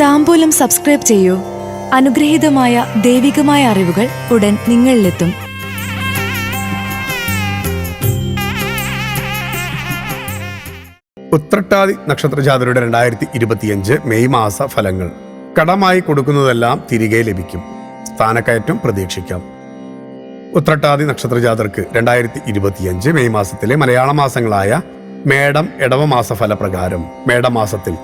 താമ്പൂലം subscribe ചെയ്യൂ. അനുഗ്രഹീതമായ ദൈവികമായ അറിവുകൾ ഉടൻ നിങ്ങളിലെത്തും. ഉത്രട്ടാതി നക്ഷത്രജാതരുടെ രണ്ടായിരത്തി ഇരുപത്തിയഞ്ച് മെയ് മാസ ഫലങ്ങൾ. കടമായി കൊടുക്കുന്നതെല്ലാം തിരികെ ലഭിക്കും. സ്ഥാനക്കയറ്റം പ്രതീക്ഷിക്കാം. ഉത്രട്ടാതി നക്ഷത്രജാതർക്ക് രണ്ടായിരത്തി ഇരുപത്തിയഞ്ച് മെയ് മാസത്തിലെ മലയാള മാസങ്ങളായ മേടം ഇടവ മാസ ഫലപ്രകാരം. മേടമാസത്തിൽ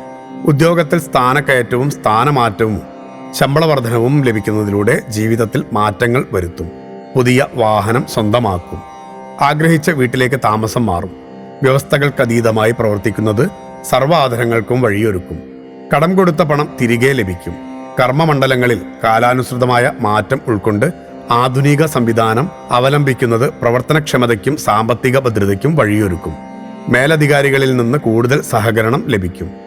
ഉദ്യോഗത്തിൽ സ്ഥാനക്കയറ്റവും സ്ഥാനമാറ്റവും ശമ്പള വർധനവും ലഭിക്കുന്നതിലൂടെ ജീവിതത്തിൽ മാറ്റങ്ങൾ വരുത്തും. പുതിയ വാഹനം സ്വന്തമാക്കും. ആഗ്രഹിച്ച വീട്ടിലേക്ക് താമസം മാറും. വ്യവസ്ഥകൾക്കതീതമായി പ്രവർത്തിക്കുന്നത് സർവാധരങ്ങൾക്കും വഴിയൊരുക്കും. കടം കൊടുത്ത പണം തിരികെ ലഭിക്കും. കർമ്മമണ്ഡലങ്ങളിൽ കാലാനുസൃതമായ മാറ്റം ഉൾക്കൊണ്ട് ആധുനിക സംവിധാനം അവലംബിക്കുന്നത് പ്രവർത്തനക്ഷമതയ്ക്കും സാമ്പത്തിക ഭദ്രതയ്ക്കും വഴിയൊരുക്കും. മേലധികാരികളിൽ നിന്ന് കൂടുതൽ സഹകരണം ലഭിക്കും.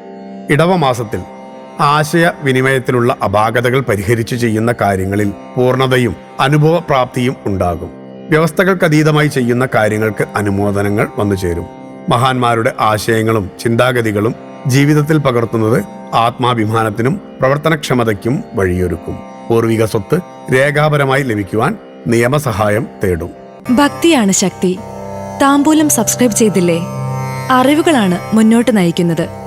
ഇടവമാസത്തിൽ ആശയവിനിമയത്തിലുള്ള അപാകതകൾ പരിഹരിച്ചു ചെയ്യുന്ന കാര്യങ്ങളിൽ പൂർണതയും അനുഭവപ്രാപ്തിയും ഉണ്ടാകും. വ്യവസ്ഥകൾക്കതീതമായി ചെയ്യുന്ന കാര്യങ്ങൾക്ക് അനുമോദനങ്ങൾ വന്നു ചേരും മഹാന്മാരുടെ ആശയങ്ങളും ചിന്താഗതികളും ജീവിതത്തിൽ പകർത്തുന്നത് ആത്മാഭിമാനത്തിനും പ്രവർത്തനക്ഷമതയ്ക്കും വഴിയൊരുക്കും. പൂർവിക സ്വത്ത് രേഖാപരമായി ലഭിക്കുവാൻ നിയമസഹായം തേടും. ഭക്തിയാണ് ശക്തി. താമ്പൂലം സബ്സ്ക്രൈബ് ചെയ്തില്ലേ? അറിവുകളാണ് മുന്നോട്ട് നയിക്കുന്നത്.